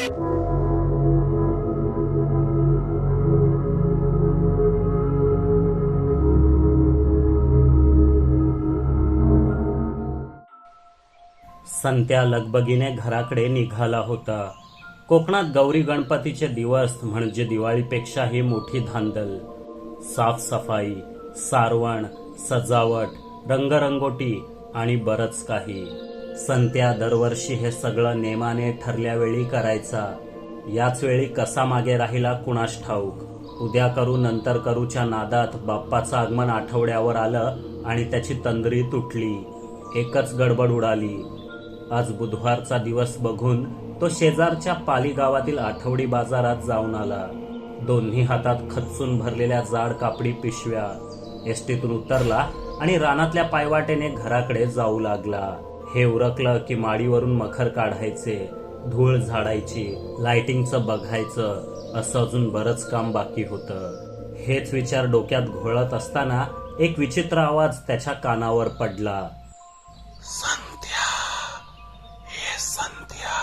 संत्या लगबगीने घराकडे निघाला होता. कोकणात गौरी गणपतीचे दिवस म्हणजे दिवाळीपेक्षाही मोठी धांदल. साफसफाई सारवण सजावट रंगरंगोटी आणि बरंच काही. संत्या दरवर्षी हे सगळं नेमाने ठरल्या वेळी करायचा. याच वेळी कसा मागे राहिला कुणास ठाऊक? उद्या करू नंतर करूच्या नादात बाप्पाचं आगमन आठवड्यावर आलं आणि त्याची तंद्री तुटली. एकच गडबड उडाली. आज बुधवारचा दिवस बघून तो शेजारच्या पाली गावातील आठवडी बाजारात जाऊन आला. दोन्ही हातात खचून भरलेल्या जाड कापडी पिशव्या. एसटीतून उतरला आणि रानातल्या पायवाटेने घराकडे जाऊ लागला. हे उरकलं की माडीवरून मखर काढायचे धूळ झाडायची लाइटिंगचं बघायचं असं अजून बरंच काम बाकी होतं. हेच विचार डोक्यात घोळत असताना एक विचित्र आवाज त्याच्या कानावर पडला. संध्या हे संध्या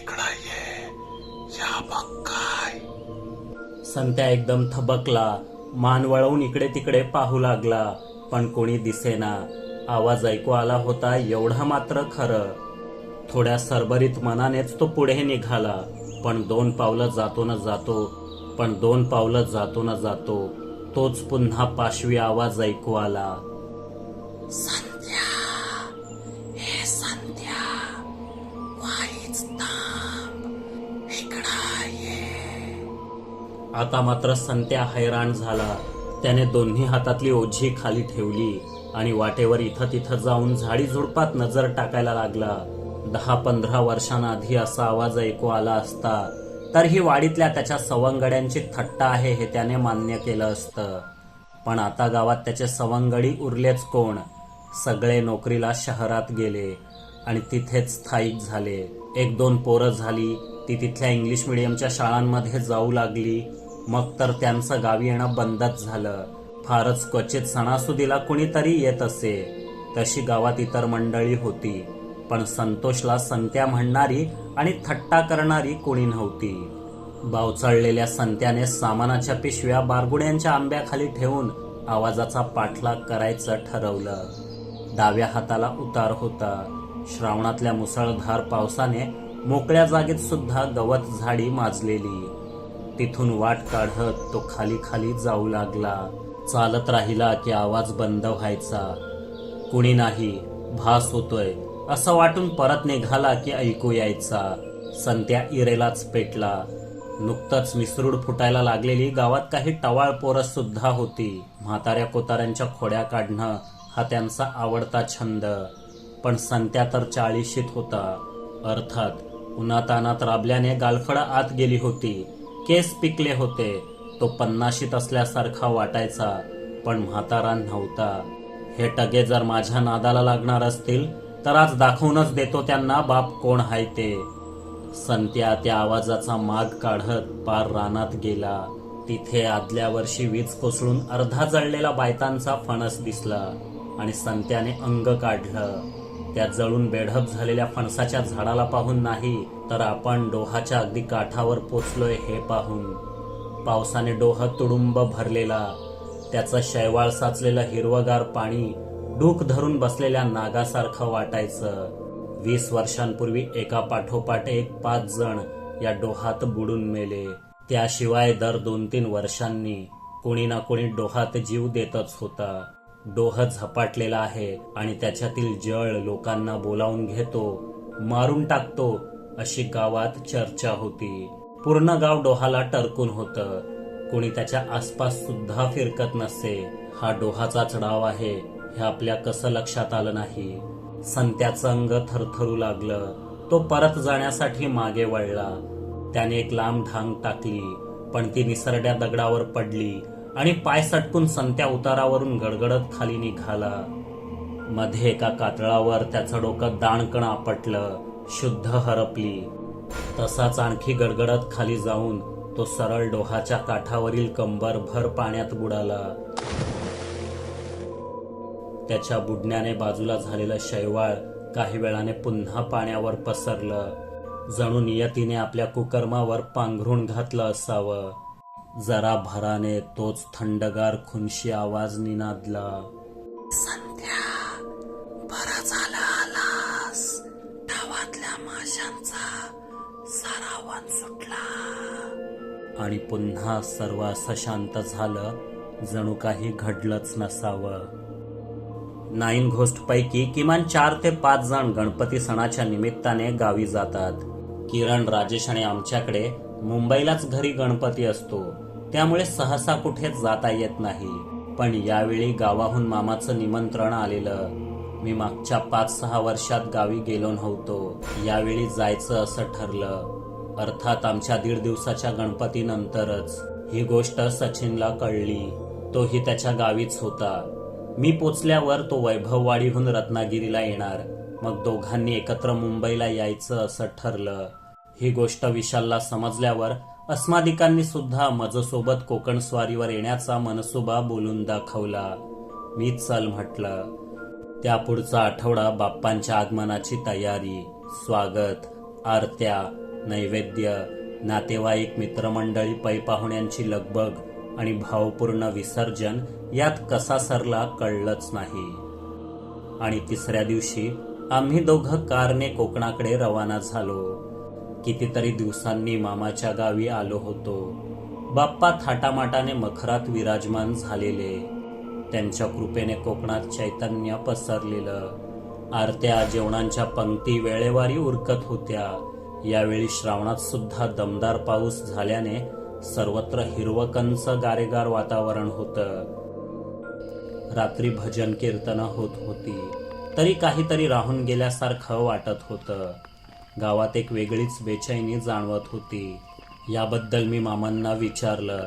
इकडं ये या बघ काय. संत्या एकदम थबकला मान वळवून इकडे तिकडे पाहू लागला पण कोणी दिसेना. आवाज ऐकू आला होता एवढा मात्र खरं. थोड्या सरभरीत मनानेच तो पुढे निघाला. पण दोन पावलं जातो न जातो पण दोन पावलं जातो न जातो तोच पुन्हा पाशवी आवाज ऐकू आला. हे संध्या वाईच थांब इकडं ये. आता मात्र संत्या हैराण झाला. त्याने दोन्ही हातातली ओझी खाली ठेवली. आणि वाटेवर इथं तिथं जाऊन झाडी झुडपात नजर टाकायला लागला. दहा पंधरा वर्षांआधी असा आवाज ऐकू आला असता. तर ही वाडीतल्या त्याच्या सवंगड्यांची थट्टा आहे हे त्याने मान्य केलं असतं. पण आता गावात त्याचे सवंगडी उरलेच कोण? सगळे नोकरीला शहरात गेले आणि तिथेच स्थायिक झाले. एक दोन पोरं झाली ती तिथल्या इंग्लिश मिडियमच्या शाळांमध्ये जाऊ लागली. मग तर त्यांचं गावी येणं बंदच झालं. फारच क्वचित सणासुदीला कुणीतरी येत असे. तशी गावात इतर मंडळी होती पण संतोषला संत्या म्हणणारी आणि थट्टा करणारी कोणी नव्हती. बावचळलेल्या संत्याने सामानाच्या पिशव्या बारगुड्यांच्या आंब्याखाली ठेवून आवाजाचा पाठलाग करायचं ठरवलं. डाव्या हाताला उतार होता. श्रावणातल्या मुसळधार पावसाने मोकळ्या जागेत सुद्धा गवत झाडी माजलेली. तिथून वाट काढत तो खाली खाली जाऊ लागला. चालत राहिला की आवाज बंद व्हायचा. कुणी नाही भास होतोय. असं वाटून परत निघाला की ऐकू यायचा. संत्या इरेलाच पेटला. नुकतंच मिसरूड फुटायला लागलेली गावात काही टवाळ पोरस सुद्धा होती. म्हाताऱ्या कोताऱ्यांच्या खोड्या काढणं हा त्यांचा आवडता छंद. पण संत्या तर चाळीशीत होता. अर्थात उन्हातानात राबल्याने गालफडं आत गेली होती. केस पिकले होते. तो पन्नाशीत असल्यासारखा वाटायचा पण म्हातारा नव्हता. हे टगे जर माझ्या नादाला लागणार असतील तर आज दाखवूनच देतो त्यांना बाप कोण हाय ते. संत्या त्या आवाजाचा माग काढत पार रानात गेला. तिथे आदल्या वर्षी वीज कोसळून अर्धा जळलेला बायतांचा फणस दिसला आणि संत्याने अंग काढलं. त्या जळून बेढप झालेल्या फणसाच्या झाडाला पाहून नाही तर आपण डोहाच्या अगदी काठावर पोचलोय हे पाहून. पावसाने डोह तुडुंब भरलेला त्याचं शैवाळ साचलेलं हिरवगार पाणी डूक धरून बसलेल्या नागासारखं वाटायचं. वीस वर्षांपूर्वी एका पाठोपाठ एक पाच जण या डोहात बुडून मेले. त्याशिवाय दर दोन तीन वर्षांनी कोणी ना कोणी डोहात जीव देतच होता. डोह झपाटलेला आहे आणि त्याच्यातील जळ लोकांना बोलावून घेतो मारून टाकतो अशी गावात चर्चा होती. पूर्ण गाव डोहाला टरकून होतं. कोणी त्याच्या आसपास सुद्धा फिरकत नसे. हा डोहाचाच डाव आहे हे आपल्या कसं लक्षात आलं नाही. संत्याचं अंग थरथरू लागलं. तो परत जाण्यासाठी मागे वळला. त्याने एक लांब ढांग टाकली पण ती निसरड्या दगडावर पडली आणि पाय सटकून संत्या उतारावरून गडगडत खाली निघाला. मध्ये एका कातळावर त्याचं डोकं दाणकण आपटलं शुद्ध हरपली. तसाच आणखी गडगडत खाली जाऊन तो सरळ डोहाच्या काठावरील कंबरभर पाण्यात बुडाला. त्याच्या बुडण्याने बाजूला झालेलं शैवाळ काही वेळाने पुन्हा पाण्यावर पसरलं. जणू नियतीने आपल्या कुकर्मावर पांघरून घातलं असावं. जरा भराने तोच थंडगार खुनशी आवाज निनादला. आवाज सुटला आणि पुन्हा सर्व असं शांत झालं जणू काही घडलंच नसावं. नाईन घोस्टपैकी किमान चार ते पाच जण गणपती सणाच्या निमित्ताने गावी जातात. किरण राजेश आणि आमच्याकडे मुंबईलाच घरी गणपती असतो. त्यामुळे सहसा कुठे जाता येत नाही. पण यावेळी गावाहून मामाचं निमंत्रण आलेलं. मी मागच्या पाच सहा वर्षात गावी गेलो नव्हतो. यावेळी जायचं असं ठरलं. अर्थात आमच्या दीड दिवसाच्या गणपतीनंतरच. ही गोष्ट सचिनला कळली. तोही त्याच्या गावीच होता. मी पोचल्यावर तो वैभववाडीहून रत्नागिरीला येणार. मग दोघांनी एकत्र मुंबईला यायचं असं ठरलं. ही गोष्ट विशालला समजल्यावर अस्मादिकांनी सुद्धा मजसोबत कोकण स्वारीवर येण्याचा मनसुबा बोलून दाखवला. मी चल म्हटलं. त्यापुढचा आठवडा बाप्पांच्या आगमनाची तयारी स्वागत आरत्या नैवेद्य नातेवाईक मित्रमंडळी पै पाहुण्यांची लगबग आणि भावपूर्ण विसर्जन यात कसा सरला कळलंच नाही. आणि तिसऱ्या दिवशी आम्ही दोघं कारने कोकणाकडे रवाना झालो. कितीतरी दिवसांनी मामाच्या गावी आलो होतो. बाप्पा थाटामाटाने मखरात विराजमान झालेले. त्यांच्या कृपेने कोकणात चैतन्य पसरलेलं. आरत्या जेवणांच्या पंक्ती वेळेवारी उरकत होत्या. यावेळी श्रावणात सुद्धा दमदार पाऊस झाल्याने सर्वत्र हिरवकंच गारेगार वातावरण होतं. रात्री भजन कीर्तन होत होती. तरी काहीतरी राहून गेल्यासारखं वाटत होतं. गावात एक वेगळीच बेचैनी जाणवत होती. याबद्दल मी मामांना विचारलं.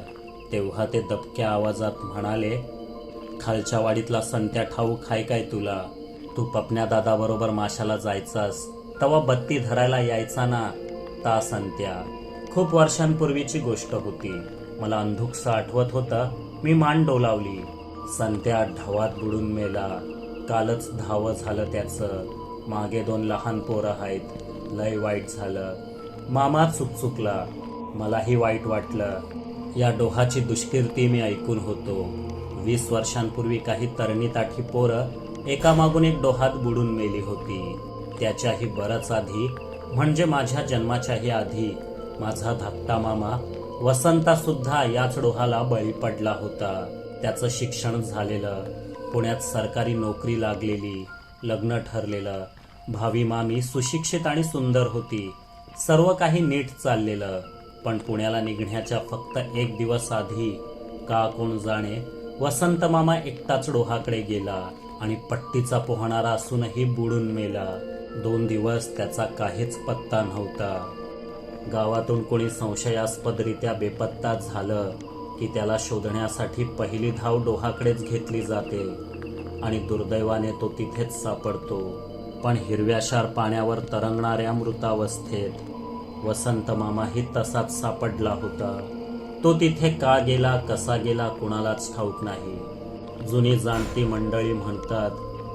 तेव्हा ते दबक्या आवाजात म्हणाले खालच्या वाडीतला संत्या ठाऊक हाय काय तुला? तू पपन्या दादाबरोबर माशाला जायचास. तवा बत्ती धरायला यायचा ना ता संत्या. खूप वर्षांपूर्वीची गोष्ट होती. मला अंधुकसं आठवत होतं मी मान डोलावली. संत्या ढवात बुडून मेला. कालच धावं झालं त्याचं. मागे दोन लहान पोरं आहेत. लय वाईट झालं. मामा चुकचुकला. मलाही वाईट वाटलं. या डोहाची दुष्कीर्ती मी ऐकून होतो. वीस वर्षांपूर्वी काही तरणी ताठी पोरं एकामागून एक डोहात बुडून मेली होती. त्याच्याही बरंच आधी म्हणजे माझ्या जन्माच्याही आधी माझा धाकटा मामा वसंतासुद्धा याच डोहाला बळी पडला होता. त्याचं शिक्षण झालेलं पुण्यात सरकारी नोकरी लागलेली लग्न ठरलेलं भावी मामी सुशिक्षित आणि सुंदर होती सर्व काही नीट चाललेलं. पण पुण्याला निघण्याच्या फक्त एक दिवस आधी का कोण जाणे वसंत मामा एकटाच डोहाकडे गेला आणि पट्टीचा पोहणारा असूनही बुडून मेला. दोन दिवस त्याचा काहीच पत्ता नव्हता. गावातून कोणी संशयास्पदरित्या बेपत्ता झालं की त्याला शोधण्यासाठी पहिली धाव डोहाकडेच घेतली जाते आणि दुर्दैवाने तो तिथेच सापडतो. पण हिरव्याशार पाण्यावर तरंगणाऱ्या मृतावस्थेत वसंत मामाही तसाच सापडला होता. तो तिथे का गेला कसा गेला कुणालाच ठाऊक नाही. जुनी जाणती मंडळी म्हणतात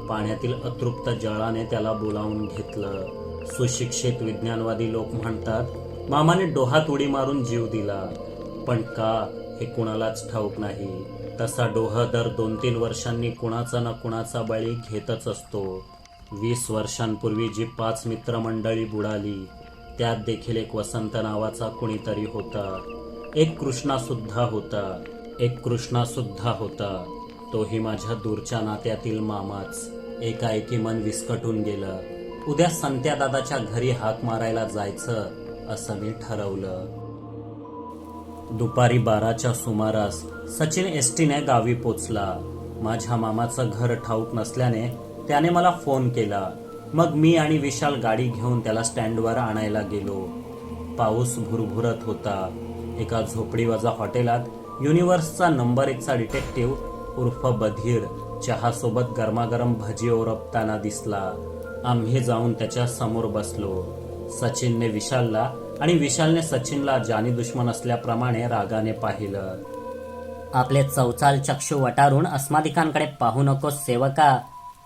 पाण्यातील अतृप्त जळाने त्याला बोलावून घेतलं. सुशिक्षित विज्ञानवादी लोक म्हणतात मामाने डोहात उडी मारून जीव दिला. पण का? हे कुणालाच ठाऊक नाही. तसा डोह दर दोन तीन वर्षांनी कुणाचा ना कुणाचा बळी घेतच असतो. वीस वर्षांपूर्वी जी पाच मित्रमंडळी बुडाली त्यात देखील एक वसंत नावाचा कुणीतरी होता. एक कृष्णा सुद्धा होता. एक कृष्णा सुद्धा होता. तोही माझ्या दूरच्या नात्यातील मामाच. एकाएकी मन विस्कटून गेलं. उद्या संत्या दादाच्या घरी हाक मारायला जायचं असं मी ठरवलं. दुपारी बाराच्या सुमारास सचिन एसटीने गावी पोचला. माझ्या मामाचं घर ठाऊक नसल्याने त्याने मला फोन केला. मग मी आणि विशाल गाडी घेऊन त्याला स्टँडवर आणायला गेलो. पाऊस भुरभुरत होता. एका झोपडीवाजा हॉटेलात युनिव्हर्सचा नंबर एकचा डिटेक्टिव्ह उर्फ बधीर चहासोबत गरमागरम भजी ओरपताना दिसला. आम्ही जाऊन त्याच्यासमोर बसलो. सचिनने विशालला आणि विशालने सचिनला जानी दुश्मन असल्याप्रमाणे रागाने पाहिलं. आपले चौचाल चक्षु वटारून अस्मादिकांकडे पाहू नकोस सेवका.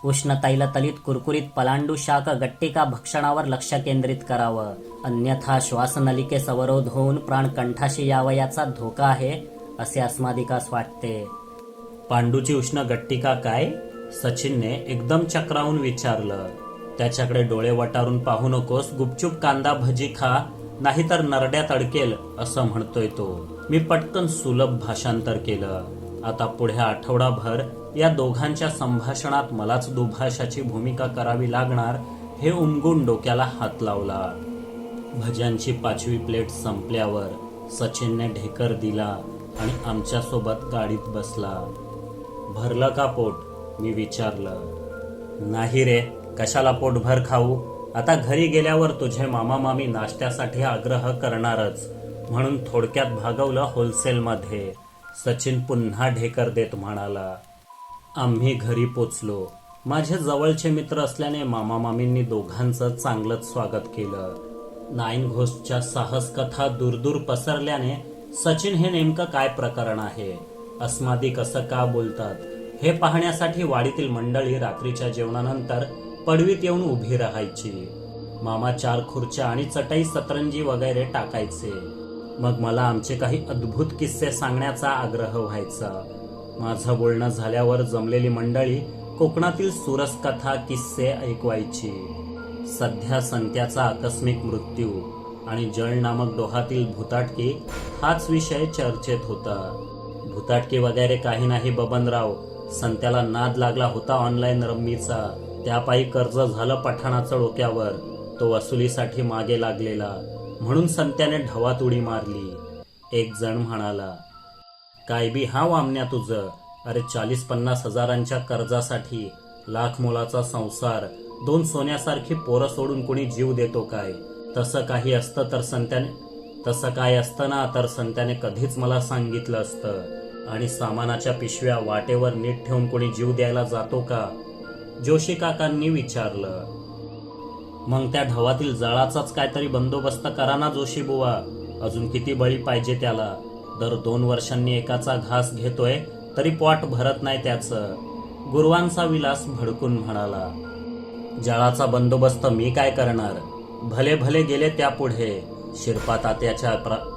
उष्ण तैलतलित कुरकुरीत पलांडू शाक गट्टिका भक्षणावर लक्ष केंद्रित करावं. अन्यथा श्वासनलिकेस अवरोध होऊन प्राण कंठाशी यावयाचा धोका आहे असे अस्मादिकास वाटते. पांडूची उष्ण गट्टिका काय? सचिनने एकदम चक्रावून विचारलं. त्याच्याकडे डोळे वटारून पाहू नकोस गुपचूप कांदा भजी खा नाहीतर नरड्यात अडकेल असं म्हणतोय तो. मी पटकन सुलभ भाषांतर केलं. आता पुढे आठवडाभर या दोघांच्या संभाषणात मलाच दुभाषाची भूमिका करावी लागणार हे उमगून डोक्याला हात लावला. भज्यांची पाचवी प्लेट संपल्यावर सचिनने ढेकर दिला आणि आमच्यासोबत गाडीत बसला. भरलं का पोट? मी विचारलं. नाही रे कशाला पोटभर खाऊ? आता घरी गेल्यावर तुझे मामा मामी नाश्त्यासाठी आग्रह करणारच. म्हणून थोडक्यात भागवलं होलसेलमध्ये. सचिन पुन्हा ढेकर देत म्हणाला आम्ही घरी पोचलो. माझे जवळचे मित्र असल्याने मामा मामींनी दोघांचं चांगलंच स्वागत केलं. नाईन घोषच्या साहस कथा दूरदूर पसरल्याने सचिन हे नेमकं काय प्रकरण आहे? अस्मादी कसं का बोलतात? हे पाहण्यासाठी वाडीतील मंडळी रात्रीच्या जेवणानंतर पडवीत येऊन उभी राहायची. मामा चार खुर्च्या आणि चटई सतरंजी वगैरे टाकायचे. मग मला आमचे काही अद्भुत किस्से सांगण्याचा आग्रह व्हायचा. माझं बोलणं झाल्यावर जमलेली मंडळी कोकणातील सुरस कथा किस्से ऐकवायची. सध्या संत्याचा आकस्मिक मृत्यू आणि जळ नामक डोहातील भूताटकी हाच विषय चर्चेत होता. भुताटकी वगैरे काही नाही बबनराव. संत्याला नाद लागला होता ऑनलाईन रम्मीचा. त्यापायी कर्ज झालं पठाणाचं डोक्यावर. तो वसुलीसाठी मागे लागलेला. म्हणून संत्याने ढवात उडी मारली. एक जण म्हणाला काय बी हा वामण्या तुझं? अरे चाळीस पन्नास हजारांच्या कर्जासाठी लाख मोलाचा संसार. दोन सोन्यासारखी पोरं सोडून कोणी जीव देतो काय? तसं काही असतं तर संत्याने तसं काय असतं ना तर संत्याने कधीच मला सांगितलं असतं. आणि सामानाच्या पिशव्या वाटेवर नीट ठेवून कोणी जीव द्यायला जातो का? जोशी काकांनी विचारलं. मग त्या ढवातील जळाचाच काहीतरी बंदोबस्त करा ना जोशी बुवा. अजून किती बळी पाहिजे त्याला. दर दोन वर्षांनी एकाचा घास घेतोय तरी पॉट भरत नाही त्याचं. गुरुवांचा विलास भडकून म्हणाला. जळाचा बंदोबस्त मी काय करणार? भले भले गेले त्यापुढे. शिरपा तात्याच्या प्र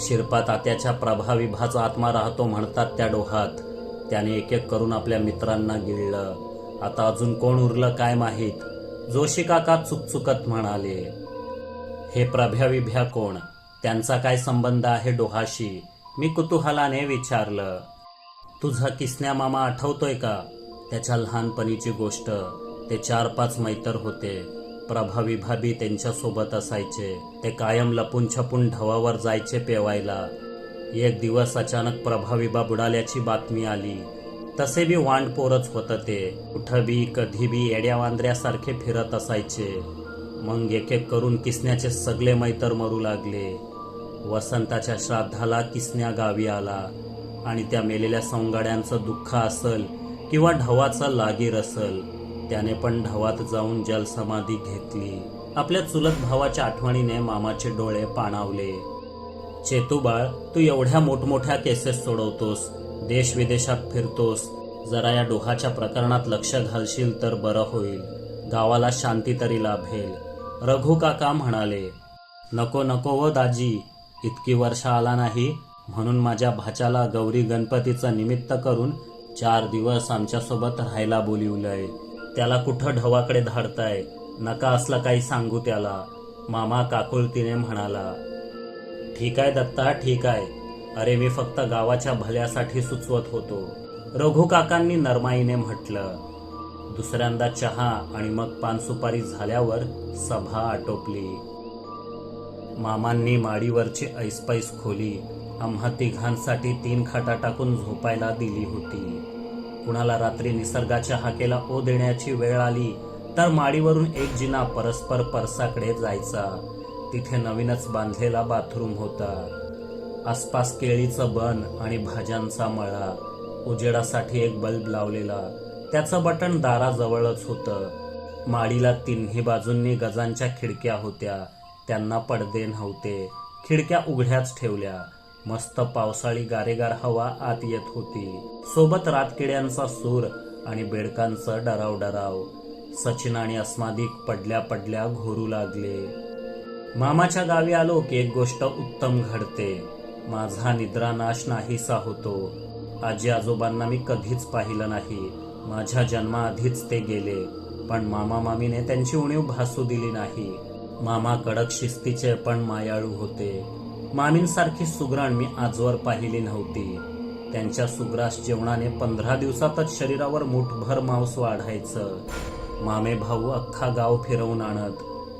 शिरपा तात्याच्या प्रभाविभाचा आत्मा राहतो म्हणतात त्या डोहात. त्याने एक एक करून आपल्या मित्रांना गिळलं. आता अजून कोण उरलं काय माहीत? जोशी काका चुकचुकत म्हणाले हे प्रभाविभ्या कोण? त्यांचा काय संबंध आहे डोहाशी? मी कुतूहलाने विचारलं तुझा किसन्या मामा आठवतोय का? त्याच्या लहानपणीची गोष्ट. ते चार पाच मैतर होते. प्रभावी भाभी त्यांच्यासोबत असायचे. ते कायम लपून छपून ढवावर जायचे पेवायला. एक दिवस अचानक प्रभाविबा बुडाल्याची बातमी आली. तसे बी वांड पोरच होतं ते. कुठं बी कधी बी येड्या वांद्र्यासारखे फिरत असायचे. मग एक एक करून किसण्याचे सगळे मैतर मरू लागले. वसंताच्या श्राद्धाला किसन्या गावी आला. आणि त्या मेलेल्या सौंगाड्यांचं दुःख असल किंवा ढवाचा लागीर असल त्याने पण ढवात जाऊन जलसमाधी घेतली. आपल्या चुलत भावाच्या आठवणीने मामाचे डोळे पाणावले. चेतूबाळ तू एवढ्या मोठमोठ्या केसेस सोडवतोस देश विदेशात फिरतोस जरा या डोहाच्या प्रकरणात लक्ष घालशील तर बरं होईल. गावाला शांती तरी लाभेल. रघु काका म्हणाले नको नको व दाजी इतकी वर्ष आला नाही म्हणून माझ्या भाच्याला गौरी गणपतीचं निमित्त करून चार दिवस आमच्यासोबत राहायला बोलिवलंय. त्याला कुठं ढवाकडे धाडताय? नका असलं काही सांगू त्याला. मामा काकुळतीने म्हणाला ठीक आहे दत्ता ठीक आहे. अरे मी फक्त गावाच्या भल्यासाठी सुचवत होतो. रघु काकांनी नरमाईने म्हटलं दुसऱ्यांदा चहा आणि मग पानसुपारी झाल्यावर सभा आटोपली. मामांनी माडीवरची ऐसपैस खोली आम्हा तिघांसाठी तीन खाटा टाकून झोपायला दिली होती. कुणाला रात्री निसर्गाच्या हाकेला ओ देण्याची वेळ आली तर माडीवरून एक जिना परस्पर परसाकडे जायचा. तिथे नवीनच बांधलेला बाथरूम होता. आसपास केळीचं बन आणि भाज्यांचा मळा उजेडासाठी एक बल्ब लावलेला. त्याचं बटन दाराजवळच होतं. माडीला तिन्ही बाजूंनी गजांच्या खिडक्या होत्या. त्यांना पडदे नव्हते. खिडक्या उघड्याच ठेवल्या. मस्त पावसाळी गारेगार हवा आत येत होती. सोबत रातकिड्यांचा सूर आणि बेडकांचं डराव डराव सचिन आणि अस्मादिक पडल्या पडल्या घोरू लागले. मामाच्या गावी आलो की एक गोष्ट उत्तम घडते. माझा निद्रानाश नाहीसा होतो. आजी आजोबांना मी कधीच पाहिलं नाही. माझ्या जन्माआधीच ते गेले पण मामा मामीने त्यांची उणीव भासू दिली नाही. मामा कडक शिस्तीचे पण मायाळू होते. मामींसारखी सुग्राण मी आजवर पाहिली नव्हती. त्यांच्या सुग्रास जेवणाने पंधरा दिवसातच शरीरावर मुठभर मांस वाढायचं. मामे भाऊ अख्खा गाव फिरवून आणत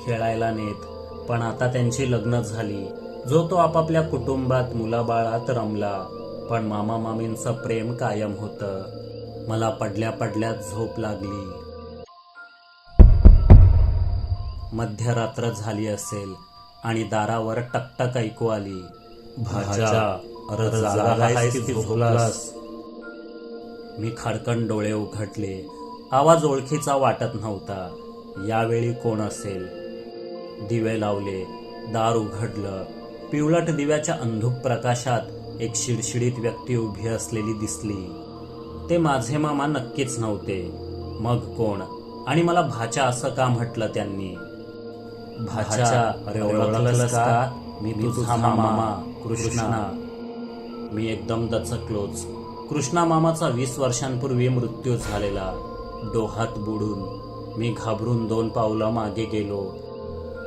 खेळायला नेत पण आता त्यांची लग्न झाली. जो तो आपापल्या कुटुंबात मुलाबाळात रमला पण मामा मामींचं प्रेम कायम होतं. मला पडल्या पडल्यात झोप लागली. मध्यरात्र झाली असेल. आणि दारावर टकटक ऐकू आली. भाजा अरे जागा मी खडकन डोळे उघडले. आवाज ओळखीचा वाटत नव्हता. यावेळी कोण असेल? दिवे लावले. दार उघडलं. पिवळट दिव्याच्या अंधुक प्रकाशात एक शिडशिडीत व्यक्ती उभी असलेली दिसली. ते माझे मामा नक्कीच नव्हते. मग कोण? आणि मला भाच्या असं का म्हटलं त्यांनी? भाच्या अरे ओळखलंस का? मी तुझा मामा कृष्णा. मी एकदम दचकलोच. कृष्णा मामाचा वीस वर्षांपूर्वी मृत्यू झालेला. डोहात बुडून मी घाबरून दोन पावलं मागे गेलो.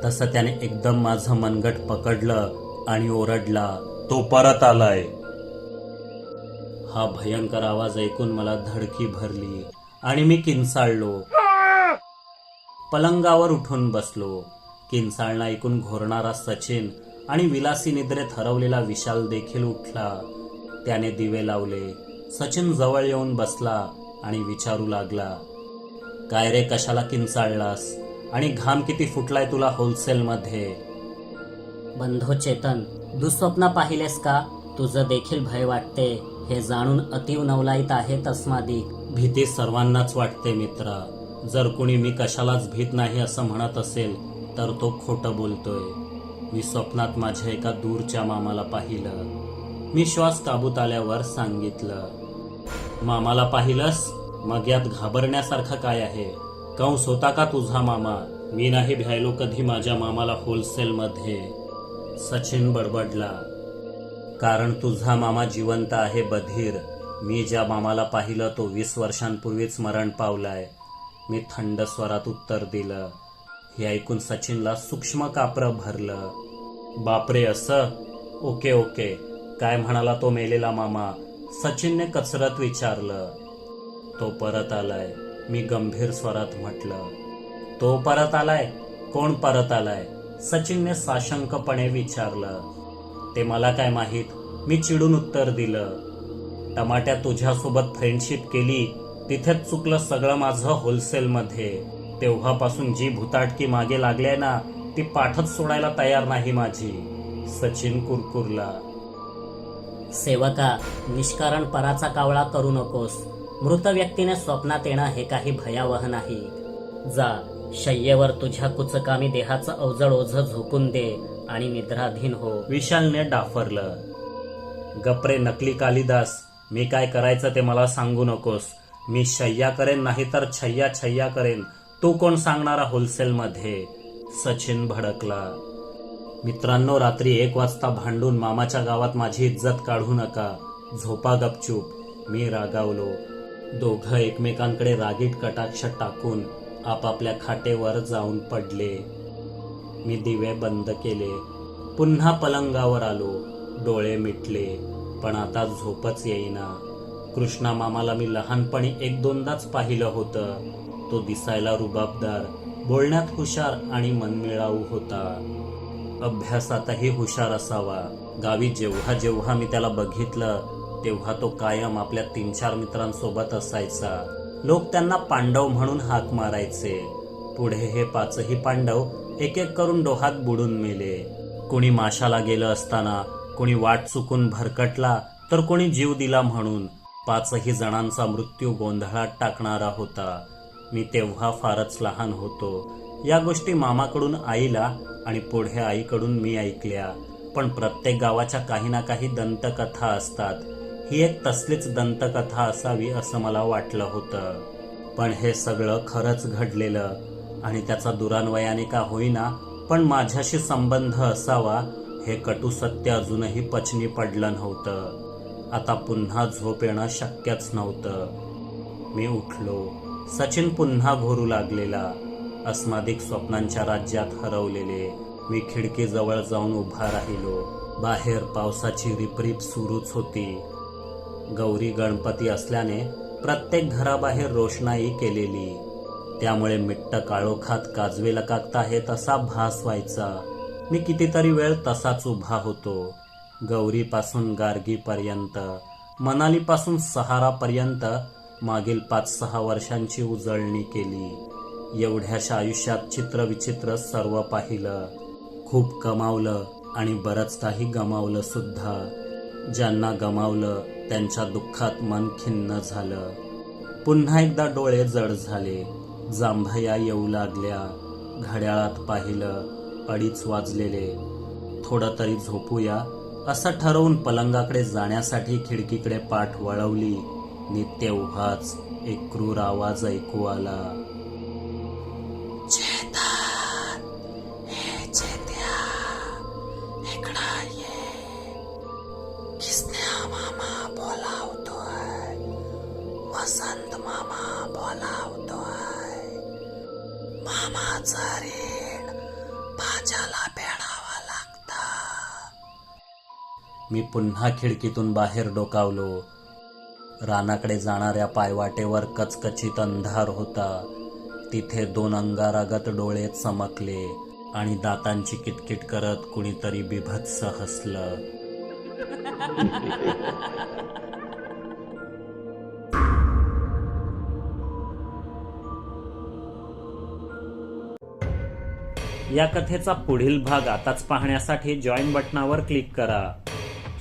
तसं त्याने एकदम माझं मनगट पकडलं आणि ओरडला तो परत आलाय. हा भयंकर आवाज ऐकून मला धडकी भरली आणि मी किंचाळलो. पलंगावर उठून बसलो. किंचाळणं ऐकून घोरणारा सचिन आणि विलासी निद्रेत हरवलेला विशाल देखील उठला. त्याने दिवे लावले. सचिन जवळ येऊन बसला आणि विचारू लागला काय रे कशाला किंचाळलास? आणि घाम किती फुटलाय तुला होलसेलमध्ये? बंधो चेतन दुःस्वप्न पाहिलेस का? तुझं देखील भय वाटते. हे जाणून अतिव नवलाईत आहे तस्मादिक भीती सर्वांनाच वाटते मित्रा. जर कुणी मी कशालाच भीत नाही असं म्हणत असेल तर तो खोटं बोलतोय. मी स्वप्नात माझ्या एका दूरच्या मामाला पाहिलं. मी श्वास काबूत आल्यावर सांगितलं मामाला पाहिलंस? मग यात घाबरण्यासारखं काय आहे? कंस होता का तुझा मामा? मी नाही भ्यायलो कधी माझ्या मामाला होलसेलमध्ये. सचिन बडबडला कारण तुझा मामा जिवंत आहे बधीर. मी ज्या मामाला पाहिलं तो वीस वर्षांपूर्वीच मरण पावलाय. मी थंड स्वरात उत्तर दिलं हे ऐकून सचिनला सूक्ष्म कापरं भरलं. बापरे असं? Okay okay. काय म्हणाला तो मेलेला मामा? सचिनने कचरत विचारलं. तो परत आलाय. मी गंभीर स्वरात म्हटलं. तो परत आलाय? कोण परत आलाय? सचिनने साशंकपणे विचारलं. ते मला काय माहीत? मी चिडून उत्तर दिलं. टमाट्या तुझ्यासोबत फ्रेंडशिप केली तिथेच चुकलं सगळं माझं होलसेलमध्ये तेव्हापासून जी भुताटकी मागे लागली ना ती पाठच सोडायला तयार नाही माझी. सचिन कुरकुरला. सेवका निष्कारण पराचा कावळा करू नकोस. मृत व्यक्तीने स्वप्नात येणं हे काही भयावह नाही. जा शय्येवर तुझ्या कुचकामी देहाचं अवजड ओझ झोकून दे आणि निद्राधीन हो. विशालने डाफरलं. गप्रे नकली कालिदास मी काय करायचं ते मला सांगू नकोस. मी शय्या करेन नाही तर छय्या छय्या करेन. तू कोण सांगणारा होलसेलमध्ये? सचिन भडकला. मित्रांनो रात्री एक वाजता भांडून मामाच्या गावात माझी इज्जत काढू नका. झोपा गपचूप. मी रागावलो. दोघं एकमेकांकडे रागीट कटाक्ष टाकून आपापल्या खाटेवर जाऊन पडले. मी दिवे बंद केले. पुन्हा पलंगावर आलो. डोळे मिटले. पण आता झोपच येईना. कृष्णा मामाला मी लहानपणी एक दोनदाच पाहिलं होतं. तो दिसायला रुबाबदार बोलण्यात हुशार आणि मनमिळाऊ होता. अभ्यासातही हुशार असावा. गावी जेव्हा जेव्हा मी त्याला बघितलं तेव्हा तो कायम आपल्या तीन चार मित्रांसोबत असायचा. लोक त्यांना पांडव म्हणून हाक मारायचे. पुढे हे पाचही पांडव एक एक करून डोहात बुडून मेले. कोणी माशाला गेलं असताना कोणी वाट चुकून भरकटला तर कोणी जीव दिला म्हणून. पाचही जणांचा मृत्यू गोंधळात टाकणारा होता. मी तेव्हा फारच लहान होतो. या गोष्टी मामाकडून आईला आणि पुढे आईकडून मी ऐकल्या. पण प्रत्येक गावाच्या काही ना काही दंतकथा असतात. ही एक तसलीच दंतकथा असावी असं मला वाटलं होतं. पण हे सगळं खरंच घडलेलं आणि त्याचा दुरान्वयाने का होईना पण माझ्याशी संबंध असावा हे कटू सत्य अजूनही पचनी पडलं नव्हतं. आता पुन्हा झोप येणं शक्यच नव्हतं. मी उठलो. सचिन पुन्हा घोरू लागलेला. अस्मादिक स्वप्नांच्या राज्यात हरवलेले मी खिडकीजवळ जाऊन उभा राहिलो. बाहेर पावसाची रिपरिप सुरूच होती. गौरी गणपती असल्याने प्रत्येक घराबाहेर रोषणाई केलेली. त्यामुळे मिट्ट काळोखात काजवे लकाकत आहे तसा भास व्हायचा. मी कितीतरी वेळ तसाच उभा होतो. गौरीपासून गार्गीपर्यंत मनालीपासून सहारापर्यंत मागील पाच सहा वर्षांची उजळणी केली. एवढ्याशा आयुष्यात चित्रविचित्र सर्व पाहिलं. खूप कमावलं आणि बरंच काही गमावलं सुद्धा. ज्यांना गमावलं त्यांच्या दुःखात मन खिन्न झालं. पुन्हा एकदा डोळे जड झाले. जांभया येऊ लागल्या. घड्याळात पाहिलं अडीच वाजलेले. थोडं तरी झोपूया असं ठरवून पलंगाकडे जाण्यासाठी खिडकीकडे पाठ वळवली. नि तेव्हाच एक क्रूर आवाज ऐकू आला. हे वसंत मामा बोलावतोय. मामाचं ऋण भाज्याला फेडावा लागतं. मी पुन्हा खिडकीतून बाहेर डोकावलो. रानाकडे जाणाऱ्या पायवाटेवर कचकचित अंधार होता. तिथे दोन अंगारागत डोळे चमकले आणि दातांची किटकिट करत कुणीतरी बिभत्स हसलं. या कथेचा पुढील भाग आताच पाहण्यासाठी जॉईन बटनावर क्लिक करा.